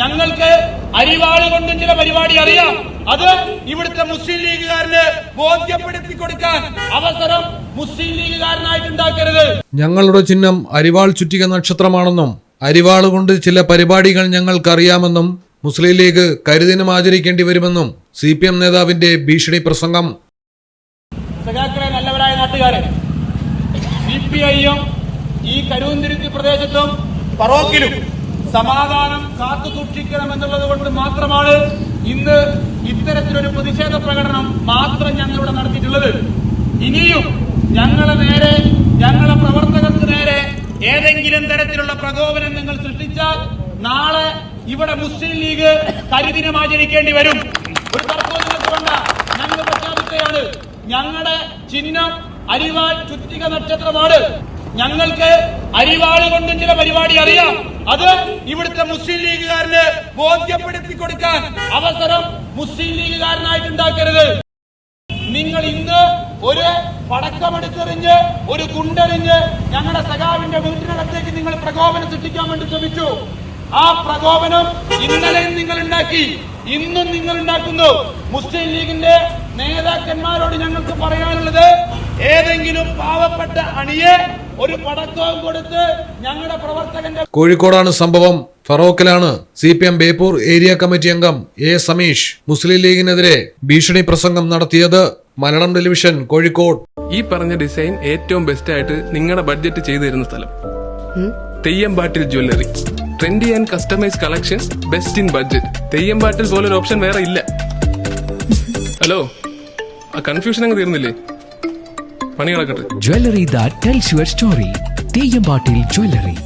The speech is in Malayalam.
ഞങ്ങൾക്ക് അരിവാൾ കൊണ്ട് ചില പരിപാടി അറിയാം. അത് ഇവിടുത്തെ മുസ്ലിം ലീഗുകാരന് ബോധ്യപ്പെടുത്തി കൊടുക്കാൻ അവസരം മുസ്ലിം ലീഗുകാരനായിട്ട് ഉണ്ടാക്കരുത്. ഞങ്ങളുടെ ചിഹ്നം അരിവാൾ ചുറ്റിക നക്ഷത്രമാണെന്നും അരിവാൾ കൊണ്ട് ചില പരിപാടികൾ ഞങ്ങൾക്കറിയാമെന്നും മുസ്ലിം ലീഗ് കരിദിനം ആചരിക്കേണ്ടി വരുമെന്നും സി പി എം നേതാവിന്റെ ഭീഷണി പ്രസംഗം. സഖാക്കളെ നല്ലവരായ നാട്ടുകാരെ സി പി ഐയും ഈ കരുവന്തിരുത്തി പ്രദേശത്തും പറോക്കിലും സമാധാനം കാത്തു സൂക്ഷിക്കണം എന്നുള്ളത് കൊണ്ട് മാത്രമാണ് ഇന്ന് ഇത്തരത്തിലൊരു പ്രതിഷേധ പ്രകടനം മാത്രം ഞങ്ങളിവിടെ നടത്തിയിട്ടുള്ളത്. ഇനിയും ഞങ്ങളെ നേരെ ഞങ്ങളെ പ്രവർത്തകർക്ക് നേരെ ഏതെങ്കിലും തരത്തിലുള്ള പ്രകോപനം നിങ്ങൾ സൃഷ്ടിച്ചാൽ നാളെ ഇവിടെ മുസ്ലിം ലീഗ് കരിദിനം ആചരിക്കേണ്ടി വരും. ഒരു തർക്കവും ഞങ്ങൾ പ്രഖ്യാപിക്കുകയാണ് ഞങ്ങളുടെ ചിഹ്നം അരിവാൾ ചുറ്റിക നക്ഷത്രമാണ്. ഞങ്ങൾക്ക് അരിവാൾ കൊണ്ട് ചില പരിപാടി അറിയാം. അത് ഇവിടുത്തെ മുസ്ലിം ലീഗുകാരന് ബോധ്യപ്പെടുത്തി കൊടുക്കാൻ അവസരം മുസ്ലിം ലീഗുകാരനായിട്ട് ഉണ്ടാക്കരുത് നിങ്ങൾ ഇന്ന് ഒരു പടക്കമെടുത്തെറിഞ്ഞ് ഒരു കുണ്ടെറിഞ്ഞ് ഞങ്ങളുടെ സഖാവിന്റെ വീട്ടിനകത്തേക്ക് നിങ്ങൾ പ്രകോപനം സൃഷ്ടിക്കാൻ വേണ്ടി ശ്രമിച്ചു. ആ പ്രകോപനം ഇന്നലെയും നിങ്ങൾ ഉണ്ടാക്കി ഇന്നും നിങ്ങൾ ഉണ്ടാക്കുന്നു മുസ്ലിം ലീഗിന്റെ നേതാക്കന്മാരോട് ഞങ്ങൾക്ക് പറയാനുള്ളത് ഏതെങ്കിലും പാവപ്പെട്ട അണിയെ ഒരു പടക്കവും കൊടുത്ത് ഞങ്ങളുടെ പ്രവർത്തകന്റെ കോഴിക്കോടാണ് സംഭവം. ഫറോക്കിലാണ് C P M Beypore area committee അംഗം എ സമീഷ് മുസ്ലിം ലീഗിനെതിരെ ഭീഷണി പ്രസംഗം നടത്തിയത് മലയാളം ടെലിവിഷൻ കോഴിക്കോട്. ഈ പറഞ്ഞ ഡിസൈൻ ഏറ്റവും ബെസ്റ്റ് ആയിട്ട് നിങ്ങളുടെ ബഡ്ജറ്റ് ചെയ്തു തരുന്ന സ്ഥലം Theyyampattil jewellery trendy and customise collection best in budget Theyyampattil പോലൊരു ഓപ്ഷൻ വേറെ ഇല്ല. ഹലോ? ആ കൺഫ്യൂഷൻ അങ്ങ് തീർന്നില്ലേ? പണി കിടക്കട്ടെ Jewelry that tells your story. Teyambatil Jewelry.